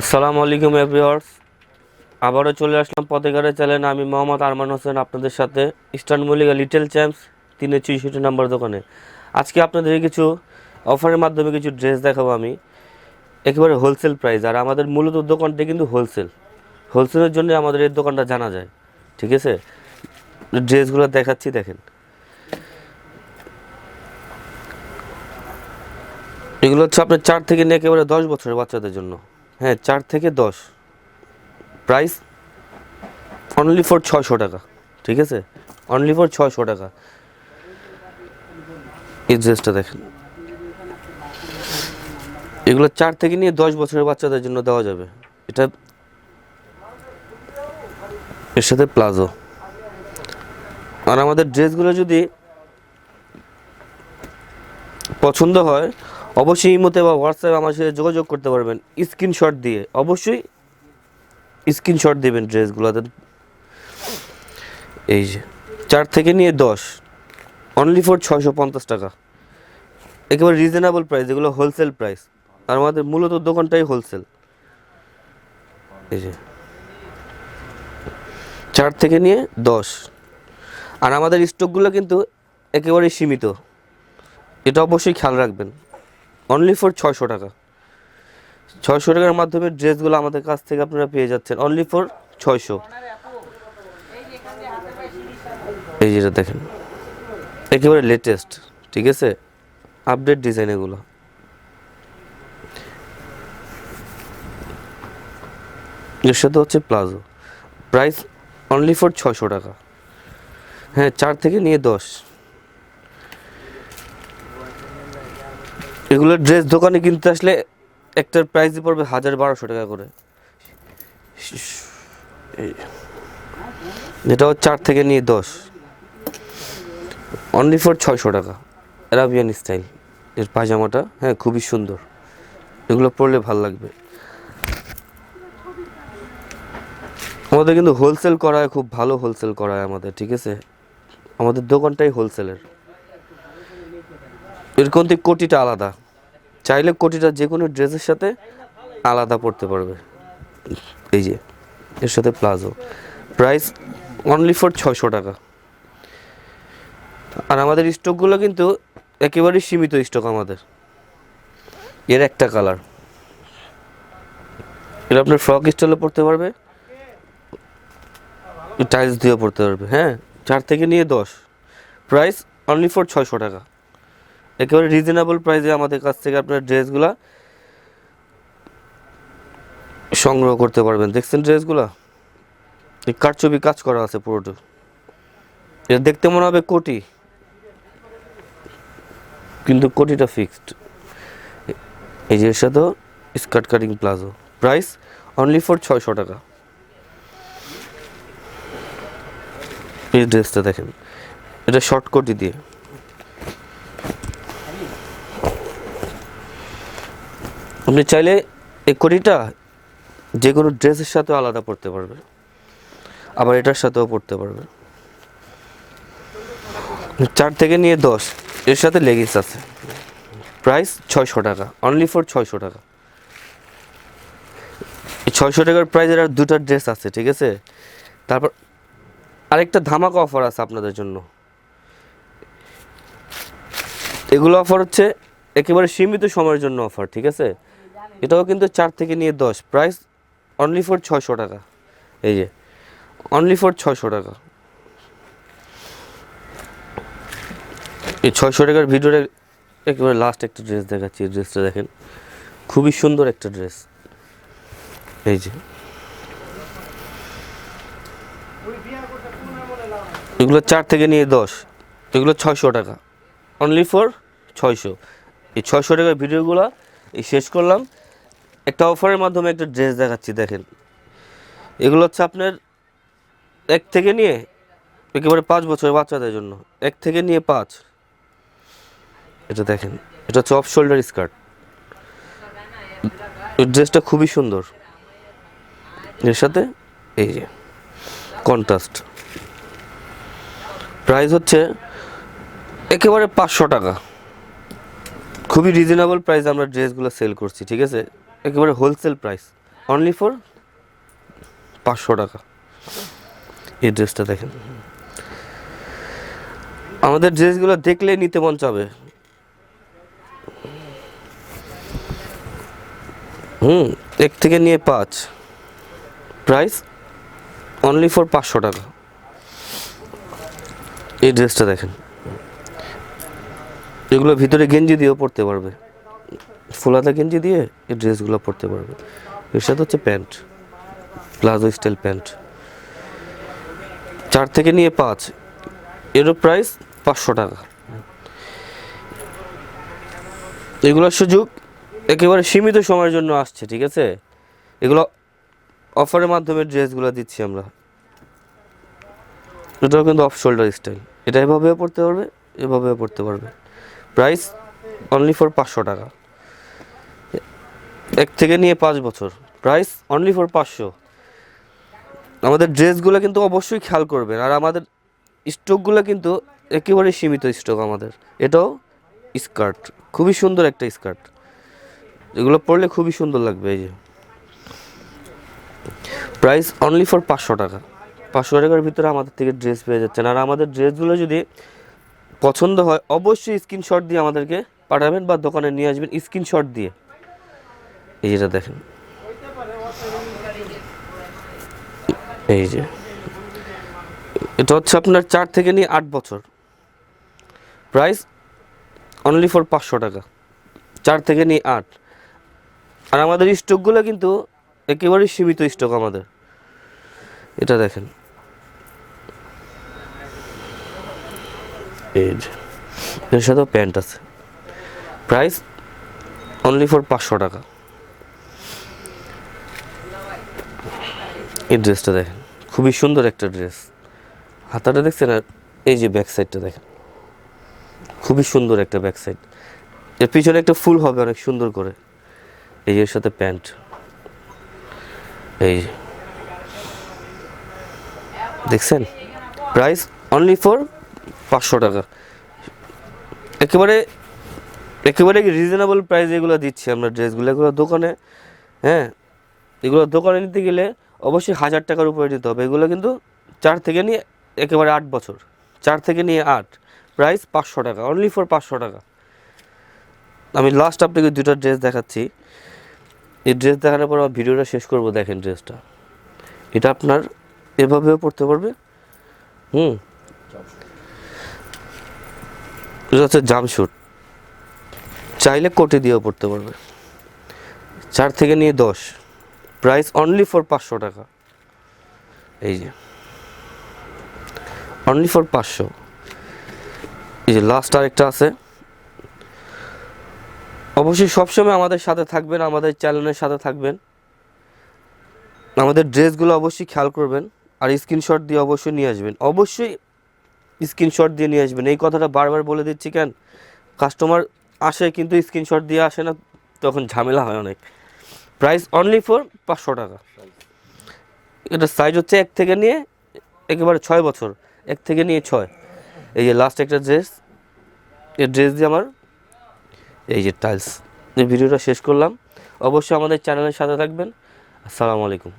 আসসালামু আলাইকুম এভরিওয়ার্স। আবারও চলে আসলাম পথেঘাটের চ্যানেল। আমি মোহাম্মদ আরমান হোসেন আপনাদের সাথে ইস্টার্ন মল্লিকা লিটল চ্যাম্পস তিনে চৌষট্টি নাম্বার দোকানে। আজকে আপনাদের কিছু অফারের মাধ্যমে কিছু ড্রেস দেখাবো আমি। একেবারে হোলসেল প্রাইস আর আমাদের মূলত দোকানটা কিন্তু হোলসেল হোলসেলের জন্য আমাদের এই দোকানটা জানা যায়, ঠিক আছে? ড্রেসগুলো দেখাচ্ছি, দেখেন। এগুলো হচ্ছে আপনার চার থেকে নিয়ে একেবারে দশ বছরের বাচ্চাদের জন্য। হ্যাঁ চার থেকে দশ। প্রাইস অনলি ফর ছশো টাকা, ঠিক আছে? অনলি ফর ছয়শো টাকা। এই ড্রেসটা দেখেন। এগুলো চার থেকে নিয়ে দশ বছরের বাচ্চাদের জন্য দেওয়া যাবে। এটা এর সাথে প্লাজো। আর আমাদের ড্রেসগুলো যদি পছন্দ হয় অবশ্যই ইমোতে বা হোয়াটসঅ্যাপে আমার সাথে যোগাযোগ করতে পারবেন। স্ক্রিনশট দিয়ে, অবশ্যই স্ক্রিনশট দেবেন ড্রেসগুলোতে। এই যে, চার থেকে নিয়ে দশ অনলি ফর ছয়শো পঞ্চাশ টাকা। একেবারে রিজনেবল প্রাইস এগুলো হোলসেল প্রাইস আর আমাদের মূলত দোকানটাই হোলসেল এই যে, চার থেকে নিয়ে দশ। আর আমাদের স্টকগুলো কিন্তু একেবারেই সীমিত। এটা অবশ্যই খেয়াল রাখবেন। অনলি ফর ছয়শো টাকা। ছয়শো টাকার মাধ্যমে ড্রেসগুলো আমাদের কাছ থেকে আপনারা পেয়ে যাচ্ছেন। অনলি ফর ছয়শো। এই যেটা দেখেন, একেবারে লেটেস্ট ঠিক আছে? আপডেট ডিজাইন এগুলো। এর সাথে হচ্ছে প্লাজো প্রাইস অনলি ফর ছয়শো টাকা। হ্যাঁ চার থেকে নিয়ে দশ। এগুলো ড্রেস দোকানে কিনতে আসলে একটার প্রাইসই পড়বে হাজার বারোশো টাকা করে। যেটাও চার থেকে নিয়ে দশ। অনলি ফর ছয়শো টাকা। অ্যারাবিয়ান স্টাইল এর পায়জামাটা হ্যাঁ খুবই সুন্দর। এগুলো পরলে ভালো লাগবে। আমাদের কিন্তু হোলসেল করায় খুব ভালো হোলসেল করায় আমাদের, ঠিক আছে? আমাদের দোকানটাই হোলসেলের এর কিন্তু কোটিটা আলাদা। চাইলে কোটিটা যে কোনো ড্রেসের সাথে আলাদা পড়তে পারবে। এই যে, এর সাথে প্লাজো। প্রাইস অনলি ফর ছয়শো টাকা। আর আমাদের স্টকগুলো কিন্তু একেবারেই সীমিত স্টক আমাদের। এর একটা কালার। এটা আপনার ফ্রক স্টাইলে পড়তে পারবে। টাইলস দিয়ে পড়তে পারবে হ্যাঁ? চার থেকে নিয়ে দশ। প্রাইস অনলি ফর ছয়শো টাকা। একেবারে রিজনেবল প্রাইসে আমাদের কাছ থেকে আপনার ড্রেসগুলা সংগ্রহ করতে পারবেন। দেখছেন ড্রেসগুলা? এই কারচুপি কাজ করা আছে পুরোটা। এটা দেখতে মনে হবে কোটি। কিন্তু কোটিটা ফিক্সড এই যে সাথেও skirt cutting palazzo price only for ছয়শো টাকা। এই ড্রেসটা দেখেন। এটা শর্ট কোটি দিয়ে। আপনি চাইলে এই কোটিটা যে কোনো ড্রেসের সাথেও আলাদা পড়তে পারবে আবার এটার সাথেও পড়তে পারবে চার থেকে নিয়ে দশ, এর সাথে লেগিংস আছে। প্রাইস ছয়শো টাকা অনলি ফর ছয়শো টাকা। ছয়শো টাকার প্রাইসের আর দুটো ড্রেস আছে, ঠিক আছে? তারপর আরেকটা ধামাকা অফার আছে আপনাদের জন্য। এগুলো অফার হচ্ছে একেবারে সীমিত সময়ের জন্য অফার ঠিক আছে? এটাও কিন্তু চার থেকে নিয়ে দশ। প্রাইস অনলি ফর ছয়শো টাকা। এই যে অনলি ফর ছশো টাকা। এই ছশো টাকার ভিডিওটা একেবারে লাস্ট একটা ড্রেস দেখাচ্ছি, এই ড্রেসটা দেখেন। খুবই সুন্দর একটা ড্রেস এই যে। এগুলো চার থেকে নিয়ে দশ। এগুলো ছয়শো টাকা। অনলি ফর ছয়শো। এই ছয়শো টাকার ভিডিওগুলো এই শেষ করলাম। একটা অফারের মাধ্যমে একটা ড্রেস দেখাচ্ছি, দেখেন। এগুলো হচ্ছে আপনার এক থেকে নিয়ে একেবারে পাঁচ বছরের বাচ্চাদের জন্য। এক থেকে নিয়ে পাঁচ। এটা দেখেন, এটা হচ্ছে অফ শোল্ডার স্কার্ট ড্রেসটা খুবই সুন্দর। এর সাথে এই যে কন্ট্রাস্ট প্রাইস হচ্ছে একেবারে পাঁচশো টাকা। খুবই রিজনেবল প্রাইস আমরা ড্রেসগুলো সেল করছি, ঠিক আছে? একেবারে হোলসেল প্রাইস অনলি ফর পাঁচশো টাকা। এই ড্রেসটা দেখেন। আমাদের ড্রেসগুলো দেখলেই নিতে মন চাবে। হুম, এক থেকে নিয়ে পাঁচ। প্রাইস অনলি ফর পাঁচশো টাকা। এই ড্রেসটা দেখেন। এগুলো ভিতরে গেঞ্জি দিয়েও পরতে পারবে। ফুলাতা গেঞ্জি দিয়ে এই ড্রেসগুলো পরতে পারবে। এর সাথে হচ্ছে প্যান্ট, প্লাজো স্টাইল প্যান্ট। চার থেকে নিয়ে পাঁচ এরও প্রাইস পাঁচশো টাকা। এগুলোর সুযোগ একেবারে সীমিত সময়ের জন্য আসছে, ঠিক আছে? এগুলো অফারের মাধ্যমে ড্রেসগুলো দিচ্ছি আমরা। এটাও কিন্তু অফ শোল্ডার স্টাইল। এটা এভাবেও পড়তে পারবে, এভাবেও পড়তে পারবে। প্রাইস অনলি ফর পাঁচশো টাকা। এক থেকে নিয়ে পাঁচ বছর। প্রাইস অনলি ফর পাঁচশো। আমাদের ড্রেসগুলো কিন্তু অবশ্যই খেয়াল করবেন। আর আমাদের স্টকগুলো কিন্তু একেবারে সীমিত স্টক আমাদের। এটাও স্কার্ট খুবই সুন্দর একটা স্কার্ট এগুলো পরলে খুবই সুন্দর লাগবে, এই যে। প্রাইস অনলি ফর পাঁচশো টাকা। পাঁচশো টাকার ভিতরে আমাদের থেকে ড্রেস পেয়ে যাচ্ছেন। আর আমাদের ড্রেসগুলো যদি পছন্দ হয়, অবশ্যই স্ক্রিনশট দিয়ে আমাদেরকে পাঠাবেন বা দোকানে নিয়ে আসবেন স্ক্রিনশট দিয়ে। এই যেটা দেখেন। এই যে। এটা হচ্ছে আপনার চার থেকে নিয়ে আট বছর। প্রাইস অনলি ফর পাঁচশো টাকা। চার থেকে নিয়ে আট। আর আমাদের স্টকগুলো কিন্তু একেবারেই সীমিত স্টক আমাদের। এটা দেখেন। এর সাথেও প্যান্ট আছে। প্রাইস অনলি ফর পাঁচশো টাকা। এই ড্রেসটা দেখেন। খুবই সুন্দর একটা ড্রেস। হাতাটা দেখছেন আর এই যে ব্যাক সাইডটা দেখেন। খুবই সুন্দর একটা ব্যাক সাইড এর পিছনে একটা ফুল হবে অনেক সুন্দর করে। এই এর সাথে প্যান্ট। এই দেখছেন? প্রাইস অনলি ফর পাঁচশো টাকা। একেবারে একেবারে রিজনেবল প্রাইস এগুলো দিচ্ছি আমরা ড্রেসগুলো। এগুলো দোকানে হ্যাঁ এগুলো দোকানে নিতে গেলে অবশ্যই হাজার টাকার উপরে দিতে হবে। এগুলো কিন্তু চার থেকে নিয়ে একেবারে আট বছর। চার থেকে নিয়ে আট। প্রাইস পাঁচশো টাকা। অনলি ফর পাঁচশো টাকা। আমি লাস্ট আপনাকে দুটো ড্রেস দেখাচ্ছি। এই ড্রেস দেখানোর পর আমার ভিডিওটা শেষ করব, দেখেন ড্রেসটা এটা আপনার এভাবেও পড়তে পারবে। হুম। এটা হচ্ছে জামশুট। চাইলে কোটে দিয়েও পড়তে পারবে। চার থেকে নিয়ে দশ। প্রাইস অনলি ফর পাঁচশো টাকা। এই যে। অনলি ফর পাঁচশো। এই যে লাস্ট আরেকটা আছে। অবশ্যই সবসময় আমাদের সাথে থাকবেন, আমাদের চ্যানেলের সাথে থাকবেন। আমাদের ড্রেসগুলো অবশ্যই খেয়াল করবেন আর স্ক্রিনশট দিয়ে অবশ্যই নিয়ে আসবেন। অবশ্যই স্ক্রিনশট দিয়ে নিয়ে আসবেন। এই কথাটা বারবার বলে দিচ্ছি, কেন? কাস্টমার আসে কিন্তু স্ক্রিনশট দিয়ে আসে না, তখন ঝামেলা হয় অনেক। প্রাইস অনলি ফর পাঁচশো টাকা। এটা সাইজ হচ্ছে এক থেকে নিয়ে একেবারে ছয় বছর, এক থেকে নিয়ে ছয়। এই যে লাস্ট একটা ড্রেস এই ড্রেস দিয়ে আমার এই যে টাইলস এই ভিডিওটা শেষ করলাম। অবশ্যই আমাদের চ্যানেলের সাথে থাকবেন। আসসালামু আলাইকুম।